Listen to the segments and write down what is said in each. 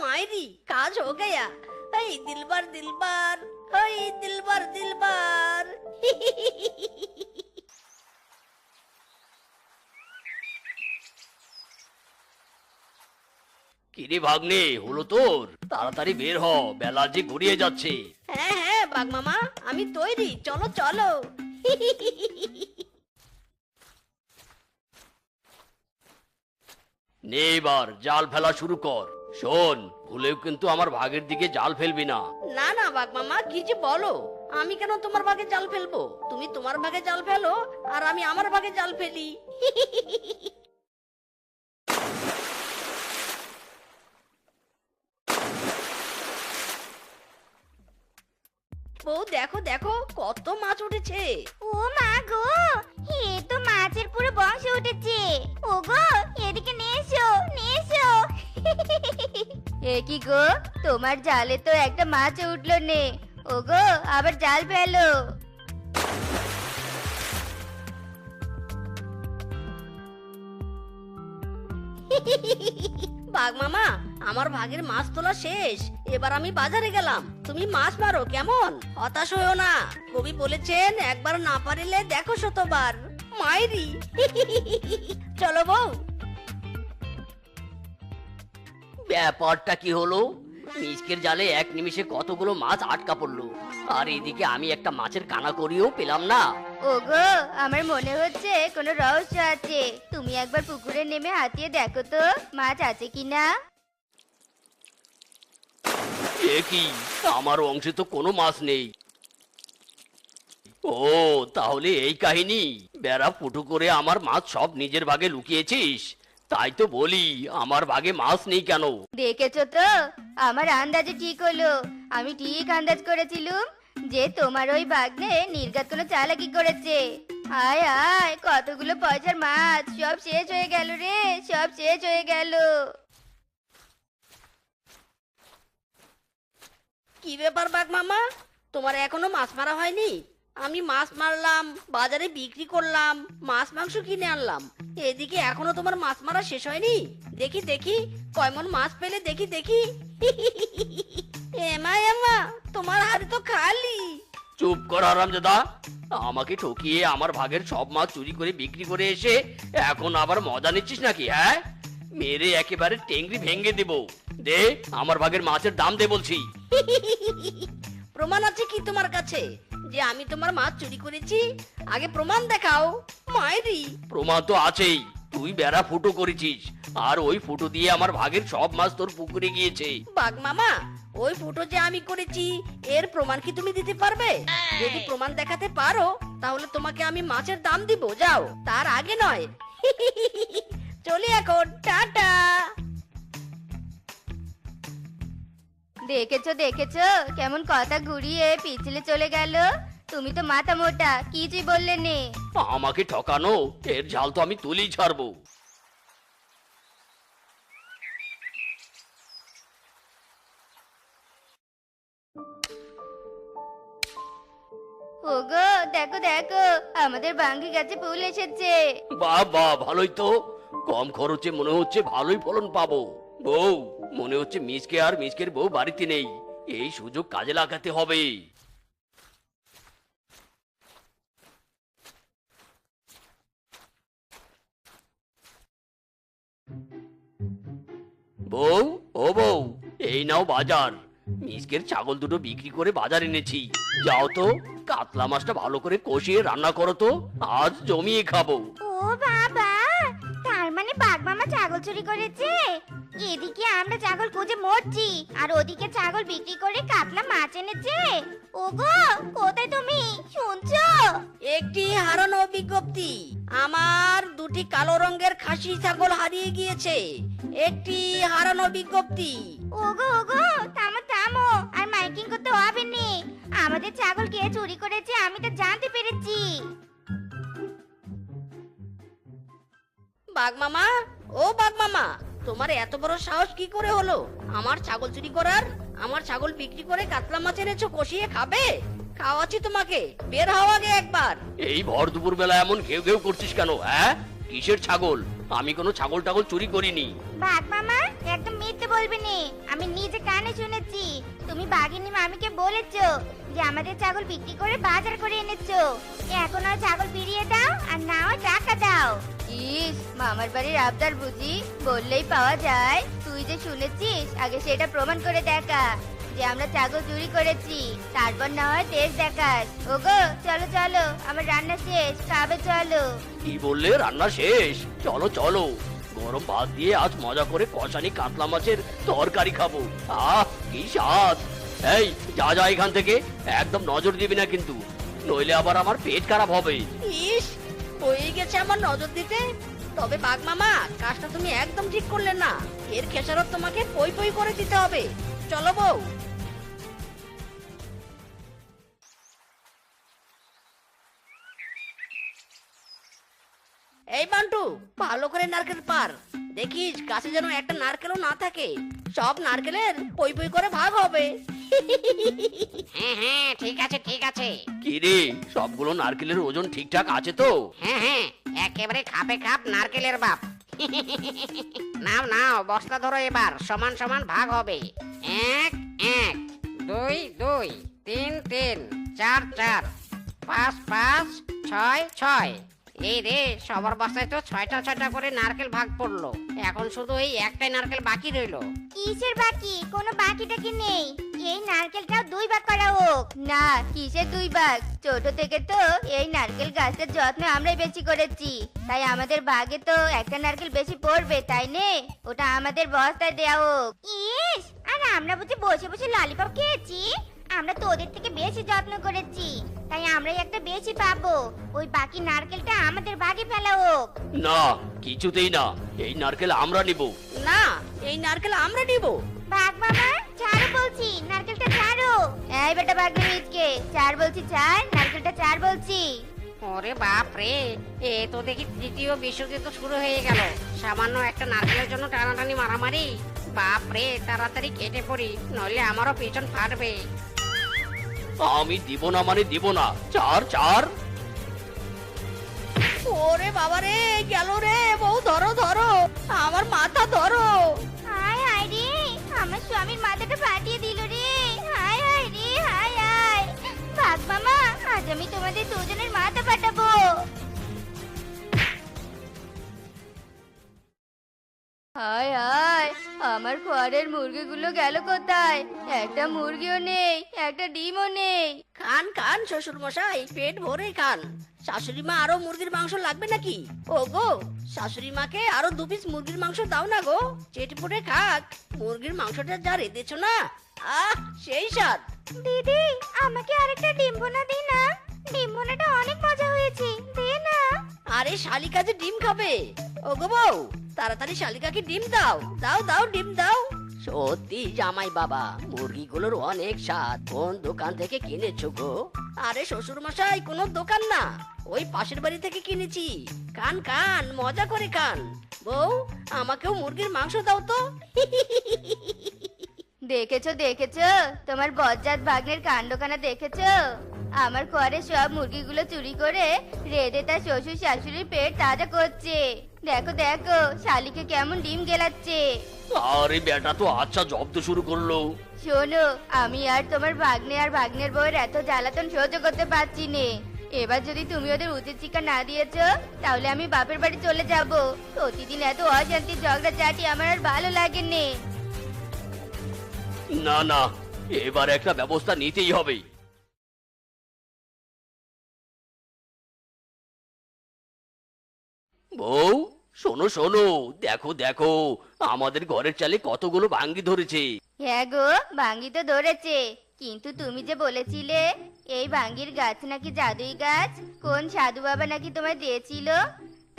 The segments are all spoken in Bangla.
মায়েরি কাজ হো গয়া। এই দিলবার দিলবার এই দিলবার দিলবার। কিরে ভাগ্নে হলো তোর? তাড়াতাড়ি বের হ বেলা যে ঘুরিয়ে যাচ্ছে। হ্যাঁ হ্যাঁ বাঘ মামা আমি তৈরি চলো চলো। নে এবার জাল ফেলা শুরু কর। শোন ভুলেও কিন্তু আমার ভাগের দিকে জাল ফেলবি না। না না বাঘ মামা কি যে বলো? আমি কেন তোমার ভাগে জাল ফেলব? তুমি তোমার ভাগে জাল ফেলো আর আমি আমার ভাগে জাল ফেলি। বউ দেখো দেখো কত মাছ উঠেছে। ও মা গো মাছের পুরো বংশ উঠেছে। ও গো এদিকে নিয়ে এসো নিয়ে এসো। এ কি গো তোমার জালে তো একটা মাছ উঠল নে। ও গো আবার জাল ফেলো। বাঘ মামা আমার ভাগের মাছ তোলা শেষ। এবার আমি বাজারে গেলাম। তুমি মাছ মারো কেমন? হতাশ হয়েও না। কবি বলেছেন একবার না পারিলে দেখো শতবার। মাইরি। চলো বউ। ব্যাপারটা কি হলো? মিসকের জালে এক নিমিষে কতগুলো মাছ আটকা পড়ল। আর এদিকে আমি একটা মাছের কানা করিও পেলাম না। ওগো আমার মনে হচ্ছে কোনো রহস্য আছে। তুমি একবার পুকুরে নেমে হাতিয়ে দেখো তো মাছ আছে কিনা। এ কি? আমার অংশে তো কোনো মাছ নেই। ও তাহলে এই কাহিনী। বেড়া ফুটো করে আমার মাছ সব নিজের ভাগে লুকিয়েছিস। তাই তো বলি আমার ভাগে মাছ নেই কেন? দেখেছ তো? আমার আন্দাজে ঠিক হলো। আমি ঠিক আন্দাজ করেছিলুম যে তোমার ওই বাগনে নির্গাত কোনো চালাকি করেছে। আয় আয় কতগুলো পয়সার মাছ। সব শেষ হয়ে গেল রে সব শেষ হয়ে গেল। কি ব্যাপার বাঘ মামা তোমার এখনও মাছ মারা হয়নি? আমি মাছ মারলাম বাজারে বিক্রি করলাম মাছ মাংস কিনে আনলাম। এদিকে এখনও তোমার মাছ মারা শেষ হয়নি? দেখি দেখি কয়মন মাছ পেলে দেখি দেখি। এমা এমা তোমার হাতে তো খালি। চুপ কর আরামজাদা আমাকে ঠকিয়ে আমার ভাগের সব মাছ চুরি করে বিক্রি করে এসে এখন আবার মজা নিচ্ছিস নাকি হ্যাঁ? মেরে একেবারে টেংরি ভেঙে দেব। দে আমার ভাগের মাছের দাম দে বলছি। প্রমাণ আছে কি তোমার কাছে? যে আমি তোমার মাছ চুরি করেছি আগে প্রমাণ দেখাও। মায়েরি প্রমাণ তো আছেই তুই বেড়া ফুটো করেছিস আর ওই ফুটো দিয়ে আমার ভাগের সব মাছ তোর পুকুরে গিয়েছে। বাঘ মামা ওই ফুটো যে আমি করেছি এর প্রমাণ কি তুমি দিতে পারবে? যদি প্রমাণ দেখাতে পারো তাহলে তোমাকে আমি মাছের দাম দিব যাও। তার আগে নয়। চলি এখন টাটা! দেখেছ দেখেছ? কেমন কথা ঘুরিয়ে পিছলে চলে গেল। তুমি তো মাথা মোটা কিছুই বললে নে। আমাকে ঠকানো? এর ঝাল তো আমি তুলেই ছাড়বো। ওগো দেখো দেখো আমাদের বাঙ্গি গাছে ফুল এসেছে। বাহ বাহ ভালোই তো। কম খরচে মনে হচ্ছে ভালোই ফলন পাবো। বউ, মনে হচ্ছে মিসকে আর মিসকের বউ বাড়িতে নেই। এই সুযোগ কাজে লাগাতে হবে। বউ, ও বউ, এই নাও বাজার। মিসকের ছাগল দুটো বিক্রি করে বাজার এনেছি। যাও তো, কাতলা মাছটা ভালো করে কষিয়ে রান্না করো তো। আজ জমিয়ে খাব। ও বাবা, তার মানে বাঘ মামা ছাগল চুরি করেছে? এদিকে আমরা ছাগল খুঁজে মরছি আর ওদিকে ছাগল বিক্রি করে কাতলা মাছ এনেছে। ওগো কোথায় তুমি? শুনছো? একটি হারানো বিজ্ঞপ্তি। আমার দুটি কালো রঙের খাসি ছাগল হারিয়ে গিয়েছে। একটি হারানো বিজ্ঞপ্তি। ওগো ওগো থামো থামো আর মাইকিং করতে হবে নি। আমাদের ছাগল কে চুরি করেছে আমি তো জানতে পেরেছি। বাঘ মামা ও বাঘ মামা তোমার এত বড় সাহস কি করে হলো? আমার ছাগল চুরি করার আমার ছাগল বিক্রি করে কাতলা মাছ এনেছো কষিয়ে খাবে? খাওয়াচ্ছি তোমাকে বের হও আগে একবার। এই ভর দুপুর বেলা এমন ঘেউ ঘেউ করছিস কেন হ্যাঁ? কিসের ছাগল? আমি কোনো ছাগল টাগল চুরি করিনি। বাঘ মামা একদম মিথ্যে বলবি নি। আমি নিজে কানে শুনেছি। তুমি বাঘিনী মামিকে বলেছ যে আমাদের ছাগল বিক্রি করে বাজার করে এনেছো। এখন আর ছাগল ফিরিয়ে দাও আর না হয় টাকা দাও। ইস মামার বাড়ির আবদার বুঝি? বললেই পাওয়া যায়। তুই যে শুনেছিস আগে সেটা প্রমাণ করে দেখা। যে আমরা ছাগল চুরি করেছি তারপর না হয় তেজ দেখাস। ওগো চলো চলো আমার রান্না শেষ খাবে চলো। কি বললে? রান্না শেষ? চলো চলো। গরম ভাত দিয়ে আজ মজা করে কষানি কাতলা মাছের তরকারি খাব। আহ কি স্বাদ! এই যা যা এখান থেকে। একদম নজর দিবি না কিন্তু। নইলে আবার আমার পেট খারাপ হবে। ইস হয়ে গেছে আমার নজর দিতে। তবে বাঘ মামা, কাজটা তুমি একদম ঠিক করলে না। এর খেসারত তোমাকে পই পই করে দিতে হবে। চলো বউ। এই বান্টু, ভালো করে নারকেল পার। দেখিস, গাছে যেন একটা নারকেলও না থাকে। সব নারকেলের পই পই করে ভাগ হবে। হ্যাঁ হ্যাঁ ঠিক আছে ঠিক আছে। কি রে সবগুলো নারকেলের ওজন ঠিকঠাক আছে তো? হ্যাঁ হ্যাঁ একেবারে খাপে খাপ নারকেলের বাপ। নাও নাও বস্তা ধরো এবার সমান সমান ভাগ হবে। এক এক দুই দুই তিন তিন চার চার পাঁচ পাঁচ ছয় ছয়। এই রে সবার বস্তায় তো ছয়টা ছয়টা করে নারকেল ভাগ পড়ল। এখন শুধু এই একটাই নারকেল বাকি রইল। কিসের বাকি? কোনো বাকি টাকি নেই? এই নারকেলটাও দুই ভাগ করা হোক। না কিসের দুই ভাগ? ছোট থেকে তো এই নারকেল গাছের যত্ন আমরাই বেশি করেছি। তাই আমাদের ভাগে তো একটা নারকেল বেশি পড়বে তাই নে? ওটা আমাদের বস্তায় দেয়া হোক। ইস আর আমরা বুঝি বসে বসে ললিপপ খেয়েছি? আমরা তো ওদের থেকে বেশি যত্ন করেছি। তাই আমরাই একটা বেশি পাবো। ওই বাকি নারকেলটা আমাদের ভাগে ফেলা হোক। না কিছুতেই না। এই নারকেল আমরা নিব। না এই নারকেল আমরা নিব। বাঘ মামা ছাড়ো বলছি নারকেলটা ছাড়ো। এই বেটা চার বলছি চার নারকেলটা চার বলছি। ওরে বাপ রে এ তো দেখি তৃতীয় বিশ্বযুদ্ধ শুরু হয়ে গেল। সামান্য একটা নারকেলের জন্য টানাটানি মারামারি। বাপ রে তাড়াতাড়ি কেটে পড়ি নইলে আমারও পিছন ফাটবে। আমি দিব না মানে দিব না। চার চার। ওরে বাবা রে গেল রে বউ ধরো। আমি তোমাদের দুজনের মাথা ফাটাবো। হায় হায় আমার ঘরের মুরগিগুলো গেল কোথায়? একটা মুরগিও নেই একটা ডিমও নেই। খান খান শ্বশুর মশাই পেট ভরে খান। শাশুড়ি মা আরও মুরগির মাংস লাগবে নাকি? ও গো শাশুড়ি মাকে আরও দু পিস মুরগির মাংস দাও না গো। চেটে পুটে খাক মুরগির মাংসটা যা রেঁধেছো না? আহ সেই স্বাদ। দিদি আমাকে আরেকটা ডিম ভুনা দি না। ভুনাটা অনেক মজা হয়েছে দে না? আরে শালিকা যে ডিম খাবে। ও গো বউ তাড়াতাড়ি শালিকাকে ডিম দাও। দাও দাও ডিম দাও। সত্যি জামাই বাবা মুরগিগুলোর অনেক স্বাদ। কোন দোকান থেকে কিনেছো গো? আরে শ্বশুর মশাই কোনো দোকান না। ওই পাশের বাড়ি থেকে কিনেছি। কান কান মজা করে কান। বউ আমাকেও মুরগির মাংস দাও তো। দেখেছ দেখেছ তোমার বজ্জাত ভাগ্নের কাণ্ডখানা দেখেছ? আমার ঘরে সব মুরগিগুলো চুরি করে রেঁধে তার শ্বশুর শাশুড়ির পেট তাজা করছে। দেখো দেখো শালিকে কেমন ডিম গেলাচ্ছে। আরে বেটা তো আচ্ছা জব্দ শুরু করল। শোনো আমি আর তোমার ভাগ্নে আর ভাগ্নের বউয়ের এত জ্বালাতন সহ্য করতে পারছি নে। এবার যদি তুমি ওদের উচিত শিক্ষা না দিয়েছ তাহলে আমি বাপের বাড়ি চলে যাব। প্রতিদিন এত অশান্তি ঝগড়া চাটি আমার আর ভালো লাগে নে। না না এবার একটা ব্যবস্থা নিতেই হবে। বউ, শোনো শোনো, দেখো দেখো, আমাদের ঘরের চালে কতগুলো ভাঙ্গি ধরেছে। হ্যাঁ গো ভাঙ্গি তো ধরেছে। কিন্তু তুমি যে বলেছিলে, এই ভাঙ্গির গাছ নাকি জাদুই গাছ? কোন সাধু বাবা নাকি তোমায় দিয়েছিল?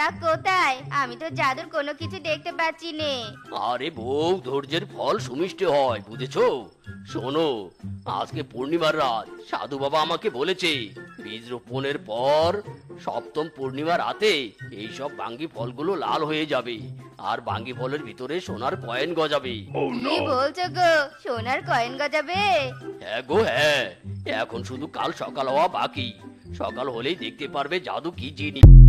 তা কোথায়? আমি তো জাদুর কোনো কিছু দেখতে পাচ্ছি নে আরে বউ ধৈর্যের ফল সুমিষ্ট হয় বুঝেছ? শোনো আজকে পূর্ণিমার রাত সাধু বাবা আমাকে বলেছে বীজ রোপণের পর সপ্তম পূর্ণিমা রাতে এই সব বাঙ্গি ফলগুলো লাল হয়ে যাবে আর বাঙ্গি ফলের ভিতরে সোনার কয়েন গজাবে। কি বলছো গো? সোনার কয়েন গজাবে? হ্যাঁ গো হ্যাঁ। এখন শুধু কাল সকাল হওয়া বাকি। সকাল হলেই দেখতে পারবে জাদু কি জিনিস।